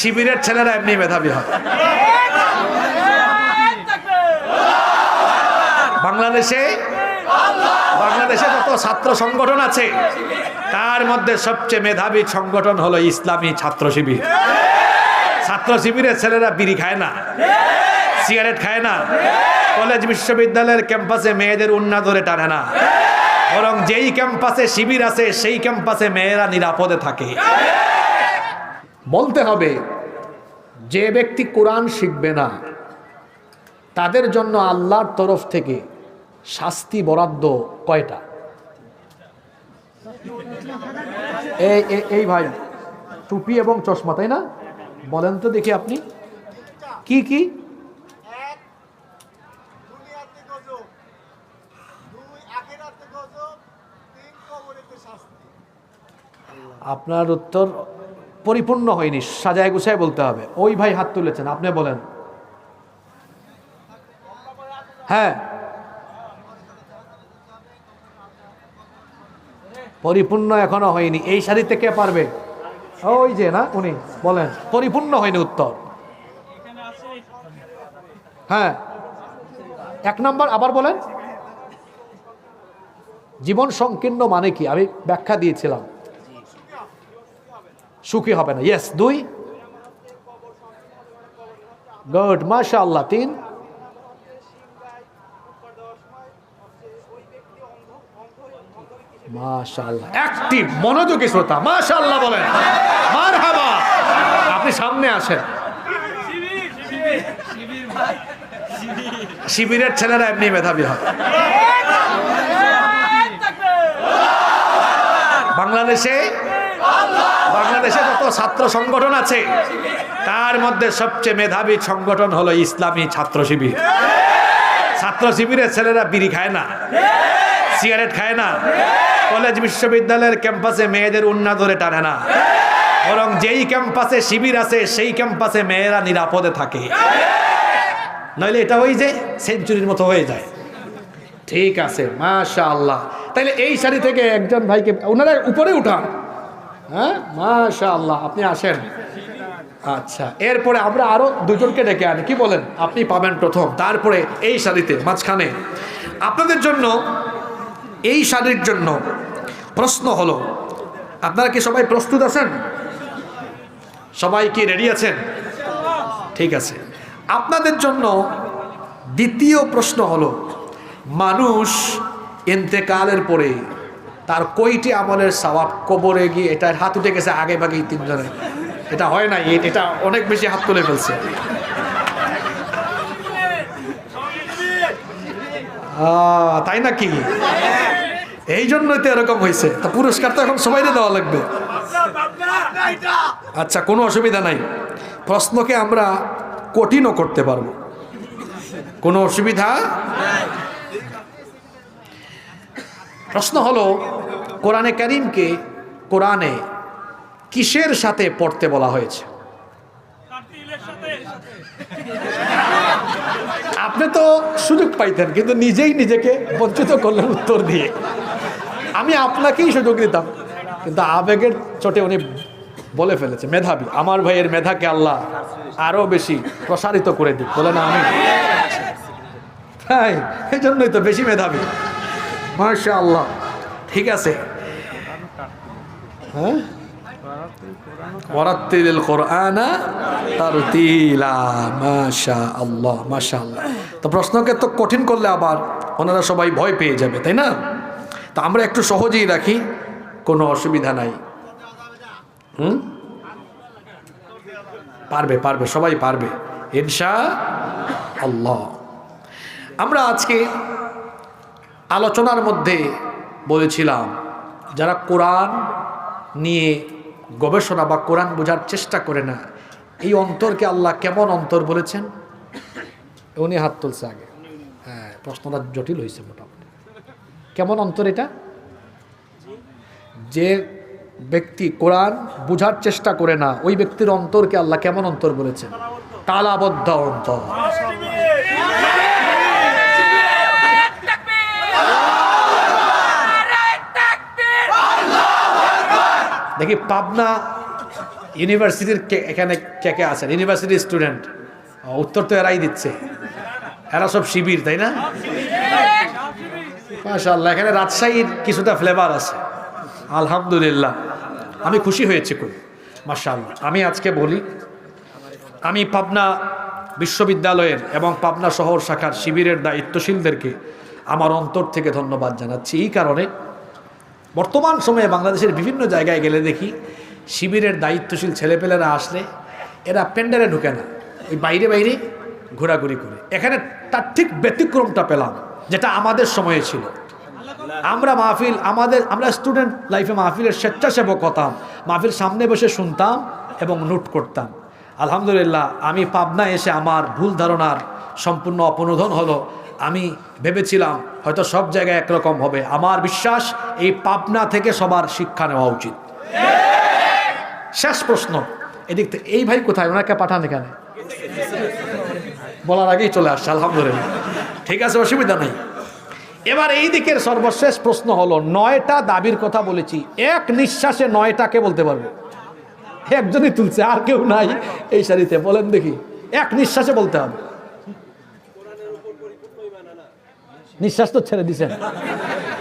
শিবিরের ছেলেরা এমনি মেধাবী হয়। বাংলাদেশে বাংলাদেশে যত ছাত্র সংগঠন আছে, তার মধ্যে সবচেয়ে মেধাবী সংগঠন হলো ইসলামী ছাত্র শিবির। ছাত্র শিবিরের ছেলেরা বিড়ি খায় না, সিগারেট খায় না, কলেজ বিশ্ববিদ্যালয়ের ক্যাম্পাসে মেয়েদের উন্না ধরে টানে না। বরং যেই ক্যাম্পাসে শিবির আছে, সেই ক্যাম্পাসে মেয়েরা নিরাপদে থাকে। বলতে হবে, যে ব্যক্তি কোরআন শিখবে না, তাদের জন্য আল্লাহর তরফ থেকে শাস্তি বরাদ্দ কয়টা? এই, এই- ভাই, টুপি এবং চশমা, তাই না? বলেন তো দেখি আপনি। কি কি? আপনার উত্তর পরিপূর্ণ হয়নি, সাজায় গুছায় বলতে হবে। ওই ভাই হাত তুলেছেন, আপনি বলেন। হ্যাঁ। পরিপূর্ণ এখনও হয়নি, এই শাড়িতে কে পারবে? ওই যে না, উনি বলেন, পরিপূর্ণ হয়নি উত্তর। হ্যাঁ। এক নম্বর, আবার বলেন। জীবন সংকীর্ণ মানে কি? আমি ব্যাখ্যা দিয়েছিলাম। সুখী হবে না। ইয়েস দুই। গুড মাশা আল্লাহ তিন। মাশাআল্লাহ অ্যাক্টিভ আপনি সামনে আসেন। শিবিরের ছেলেরা এমনি মেধাবী হয়। বাংলাদেশে বাংলাদেশে যত ছাত্র সংগঠন আছে, তার মধ্যে সবচেয়ে মেধাবী সংগঠন হলো ইসলামী ছাত্র শিবির। ছাত্র শিবিরের ছেলেরা বিড়ি খায় না, সিগারেট খায় না, কলেজ বিশ্ববিদ্যালয়ের ক্যাম্পাসে মেয়েদের উন্না ধরে টানে না। বরং যেই ক্যাম্পাসে শিবির আছে, সেই ক্যাম্পাসে মেয়েরা নিরাপদে থাকে। নইলে এটা ওই যে সেঞ্চুরির মতো হয়ে যায়। ঠিক আছে মাশা আল্লাহ তাইলে এই শাড়ি থেকে একজন ভাইকে, ওনারা উপরে উঠান। হ্যাঁ? মাশা আল্লাহ আপনি আসেন। আচ্ছা এরপরে আমরা আরও দুজনকে ডেকে আনি। কি বলেন? আপনি পাবেন প্রথম, তারপরে এই শাড়িতে, মাঝখানে। আপনাদের জন্য, এই শাড়ির জন্য প্রশ্ন হলো, আপনারা কি সবাই প্রস্তুত আছেন? সবাই কি রেডি আছেন? ঠিক আছে। আপনাদের জন্য দ্বিতীয় প্রশ্ন হলো, মানুষ এন্তেকালের পরে তার কইটি আমলের সওয়াব কবরে গিয়ে এটা হাত উঠে গেছে আগে ভাগেই তিনজনে। এটা হয় না এটা অনেক বেশি হাত তুলে ফেলছে। তাই নাকি? এই জন্যই তো এরকম হয়েছে। তা পুরস্কার তো এখন সবাইকে দেওয়া লাগবে। আচ্ছা কোনো অসুবিধা নাই। প্রশ্নকে আমরা কঠিনও করতে পারব। কোনো অসুবিধা? প্রশ্ন হলো কোরআনে করিমকে কোরআনে কিসের সাথে পড়তে বলা হয়েছে? আপনি তো সুযোগ পাইতেন, কিন্তু নিজেই নিজেকে বঞ্চিত করলেন উত্তর দিয়ে। আমি আপনাকেই সুযোগ দিতাম, কিন্তু আবেগের চোটে উনি বলে ফেলেছে, মেধাবী। আমার ভাইয়ের মেধাকে আল্লাহ আরও বেশি প্রসারিত করে দিক বলে না আমি তাই এই জন্যই তো বেশি মেধাবী। মার্শা আল্লাহ ঠিক আছে। হ্যাঁ? মাশা আল্লাহ মাশা আল্লাহ তো প্রশ্নকে তো কঠিন করলে আবার ওনারা সবাই ভয় পেয়ে যাবে, তাই না? তা আমরা একটু সহজেই রাখি, কোনো অসুবিধা নাই। হুম? পারবে পারবে, সবাই পারবে। ইনশা আল্লাহ আমরা আজকে আলোচনার মধ্যে বলেছিলাম, যারা কোরআন নিয়ে গবেষণা বা কোরআন বোঝার চেষ্টা করে না, এই অন্তরকে আল্লাহ কেমন অন্তর বলেছেন? উনি হাত তুলছে আগে। হ্যাঁ প্রশ্নটা জটিল হয়েছে মোটামুটি। কেমন অন্তর এটা? যে ব্যক্তি কোরআন বুঝার চেষ্টা করে না, ওই ব্যক্তির অন্তরকে আল্লাহ কেমন অন্তর বলেছেন? তালাবদ্ধ অন্তর। দেখি পাবনা ইউনিভার্সিটির এখানে কে কে আছেন? ইউনিভার্সিটির স্টুডেন্ট। উত্তর তো এরাই দিচ্ছে। এরা সব শিবির, তাই না? মাশাআল্লাহ, এখানে রাজশাহীর কিছুটা ফ্লেভার আছে। আলহামদুলিল্লাহ। আমি খুশি হয়েছি খুব। মাশাআল্লাহ, আমি আজকে বলি, আমি পাবনা বিশ্ববিদ্যালয়ের এবং পাবনা শহর শাখার শিবিরের দায়িত্বশীলদেরকে আমার অন্তর থেকে ধন্যবাদ জানাচ্ছি। এই কারণে বর্তমান সময়ে বাংলাদেশের বিভিন্ন জায়গায় গেলে দেখি শিবিরের দায়িত্বশীল ছেলেপেলেরা আসলে এরা প্যান্ডেলে ঢুকে না। ওই বাইরে বাইরে ঘোরাঘুরি করে। এখানে তার ঠিক ব্যতিক্রমটা পেলাম, যেটা আমাদের সময়ে ছিল। আমরা মাহফিল, আমাদের, আমরা স্টুডেন্ট লাইফে মাহফিলের স্বেচ্ছাসেবক হতাম। মাহফিল সামনে বসে শুনতাম এবং নোট করতাম। আলহামদুলিল্লাহ, আমি পাবনা এসে আমার ভুল ধারণার সম্পূর্ণ অপনোধন হলো। আমি ভেবেছিলাম হয়তো সব জায়গায় একরকম হবে। আমার বিশ্বাস, এই পাবনা থেকে সবার শিক্ষা নেওয়া উচিত। শেষ প্রশ্ন। এদিক থেকে এই ভাই কোথায়? ওনাকে পাঠান এখানে। বলার আগেই চলে আসছে, আলহামদুলিল্লাহ। ঠিক আছে, অসুবিধা নেই। এবার এই দিকের সর্বশেষ প্রশ্ন হলো, নয়টা দাবির কথা বলেছি, এক নিঃশ্বাসে নয়টাকে বলতে পারব? একজনই তুলছে, আর কেউ নাই এই সারিতে, বলেন দেখি। এক নিঃশ্বাসে বলতে হবে। নিঃশ্বাস তো ছেড়ে দিছেন।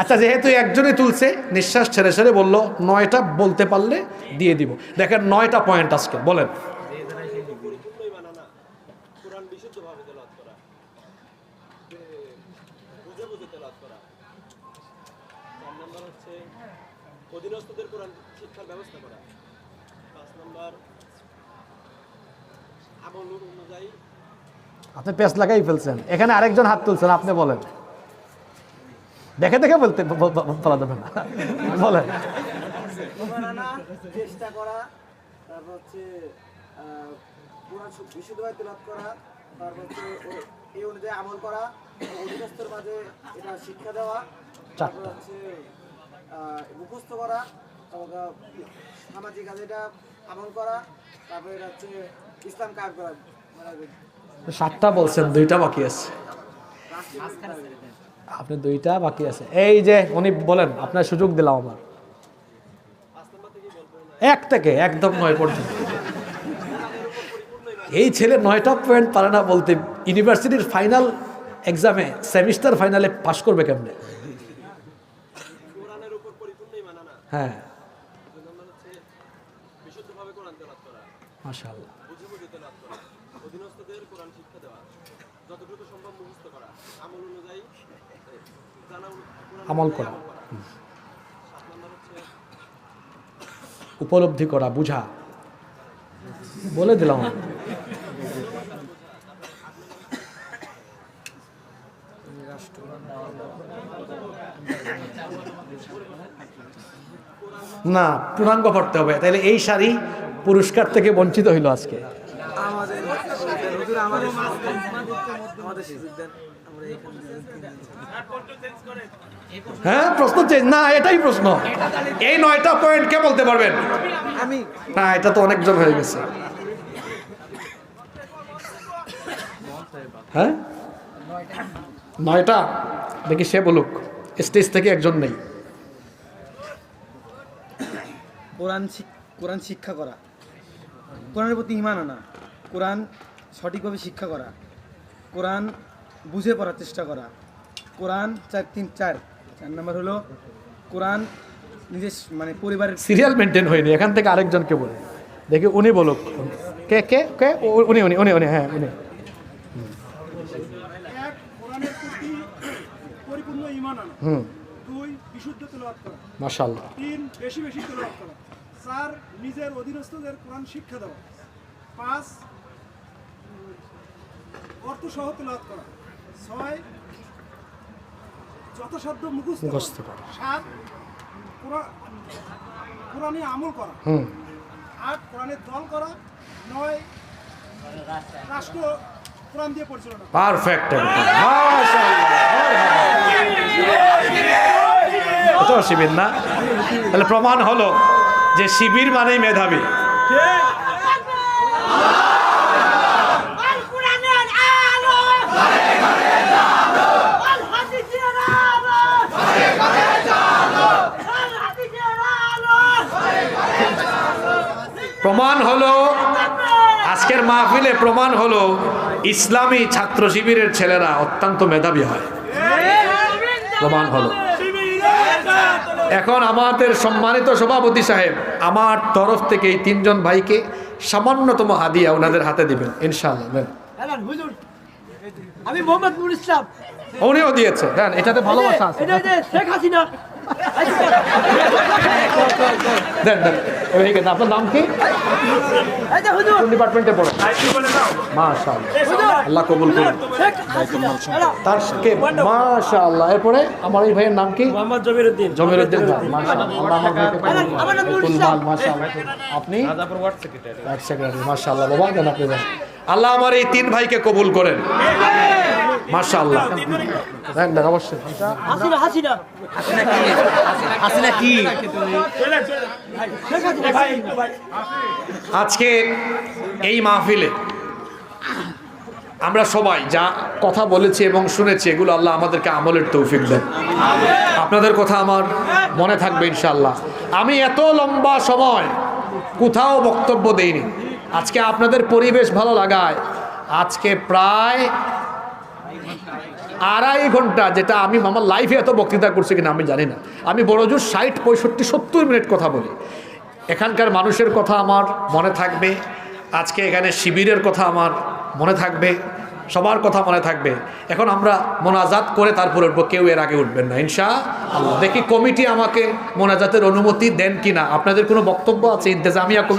আচ্ছা যেহেতু একজনই তুলছে নিঃশ্বাস ছেড়ে ছেড়ে বলল নয়টা বলতে পারলে দিয়ে দিব। দেখেন নয়টা পয়েন্ট আজকে বলেন। অধীনস্থদের কোরআন শিক্ষার ব্যবস্থা করা পাঁচ নম্বর আমল অনুযায়ী আপনি পেস লাগাই ফেলছেন। এখানে আরেকজন হাত তুলছেন আপনি বলেন। দেখে দেখে বলতে বলা যাবে না। মানানা চেষ্টা করা তারপর হচ্ছে করা তারপর হচ্ছে এই অনুযায়ী আমল করা অধীনস্থর মাঝে এটা শিক্ষা দেওয়া তারপর হচ্ছে মুখস্থ করা তারপর সামাজিক কাজে এটা আমল করা তারপরে এটা হচ্ছে ইসলাম কাজ করা। মানে সাতটা বলছেন দুইটা বাকি আছে। আপনি দুইটা বাকি আছে। এই যে উনি বলেন, আপনার সুযোগ দিলাম আমার। এক থেকে, একদম নয় পর্যন্ত। এই ছেলে নয়টা পয়েন্ট পারে না বলতে, ইউনিভার্সিটির ফাইনাল এক্সামে সেমিস্টার ফাইনালে পাশ করবে কেমনে? মানা হ্যাঁ। বিশুদ্ধভাবে কোরআন তেলাওয়াত করা। মাশাআল্লাহ। বুঝে বুঝে তেলাওয়াত করা। অধীনস্থদের কোরআন শিক্ষা দেওয়া। যতটুকু সম্ভব মুখস্থ করা। আমল অনুযায়ী জানা আমল করা। উপলব্ধি করা বুঝা। বলে দিলাম না পূর্ণাঙ্গ পড়তে হবে। তাহলে এই শাড়ি পুরস্কার থেকে বঞ্চিত হইল আজকে। হ্যাঁ প্রশ্ন চেঞ্জ না এটাই প্রশ্ন। এই নয়টা পয়েন্ট কে বলতে পারবেন? আমি। না এটা তো অনেকজন হয়ে গেছে। হ্যাঁ? নয়টা দেখি সে বলুক স্টেজ থেকে একজন নেই। কোরআন কোরআন শিক্ষা করা। কোরআনের প্রতি ইমান আনা। কোরআন সঠিকভাবে শিক্ষা করা। কোরআন বুঝে পড়ার চেষ্টা করা। কোরআন চার তিন চার। চার নম্বর হলো কোরআন নিজের মানে পরিবারের সিরিয়াল মেনটেন হয়নি এখান থেকে আরেকজনকে বলে। দেখি উনি বলুক। কে কে কে? উনি উনি উনি উনি হ্যাঁ উনি এক কোরআনের প্রতি পরিপূর্ণ ইমান আনা হুম। দুই বিশুদ্ধ তেলাওয়াত করা। মাশাল্লাহ তিন বেশি বেশি তেলাওয়াত করা। চার নিজের অধীনস্থদের কোরআন শিক্ষা দেওয়া। পাঁচ উম, অর্থসহ তেলাওয়াত করা। ছয় যথাসাধ্য মুখস্থ করা। সাত কোরআ- কোরআনে আমল করা। আট কোরআনের দল করা। নয় রাষ্ট্র কোরআন দিয়ে পরিচালনা। পারফেক্ট তো শিবির না? তাহলে প্রমাণ হলো যে শিবির মানেই মেধাবী। প্রমাণ হলো, আজকের মাহফিলে প্রমাণ হলো, ইসলামী ছাত্র শিবিরের ছেলেরা অত্যন্ত মেধাবী হয়। প্রমাণ হলো। এখন আমাদের সম্মানিত সভাপতি সাহেব আমার তরফ থেকে এই তিনজন ভাইকে সামান্যতম হাদিয়া ওনাদের হাতে দিবেন ইনশাআল্লাহ। হ্যাঁ আমি মোহাম্মদ নুর ইসলাম। উনিও দিয়েছে। হ্যাঁ এটাতে ভালোবাসা আছে। শেখ হাসিনা দেন দেন আপনার নাম কি কোন ডিপার্টমেন্টে পড়ে আল্লাহ কবুল করুন তার কে মাশাআল্লাহ এরপরে আমার এই ভাইয়ের নাম কি মোহাম্মদ নাম নুরুল ইসলাম। মাশাআল্লাহ আপনি সেক্রেটারি মাশাআল্লাহ বাবা আপনি আল্লাহ আমার এই তিন ভাইকে কবুল করেন মাশাআল্লাহ। দেন দেন অবশ্যই। হাসিনা হাসিনা। হাসিনা কি? আজকে এই মাহফিলে আমরা সবাই যা কথা বলেছি এবং শুনেছি এগুলো আল্লাহ আমাদেরকে আমলের তৌফিক দেন। আপনাদের কথা আমার মনে থাকবে ইনশাল্লাহ আমি এত লম্বা সময় কোথাও বক্তব্য দেইনি। আজকে আপনাদের পরিবেশ ভালো লাগায়। আজকে প্রায় আড়াই ঘণ্টা, যেটা আমি আমার লাইফে এত বক্তৃতা করছি কিনা আমি জানি না। আমি বড়জোর ষাট, পঁয়ষট্টি, সত্তর মিনিট কথা বলি। এখানকার মানুষের কথা আমার মনে থাকবে। আজকে এখানে শিবিরের কথা আমার মনে থাকবে। সবার কথা মনে থাকবে। এখন আমরা মোনাজাত করে তারপর উঠবো। কেউ এর আগে উঠবেন না ইনশা আল্লাহ দেখি কমিটি আমাকে মোনাজাতের অনুমতি দেন কিনা। আপনাদের কোনো বক্তব্য আছে, ইন্তেজামিয়া কমিটি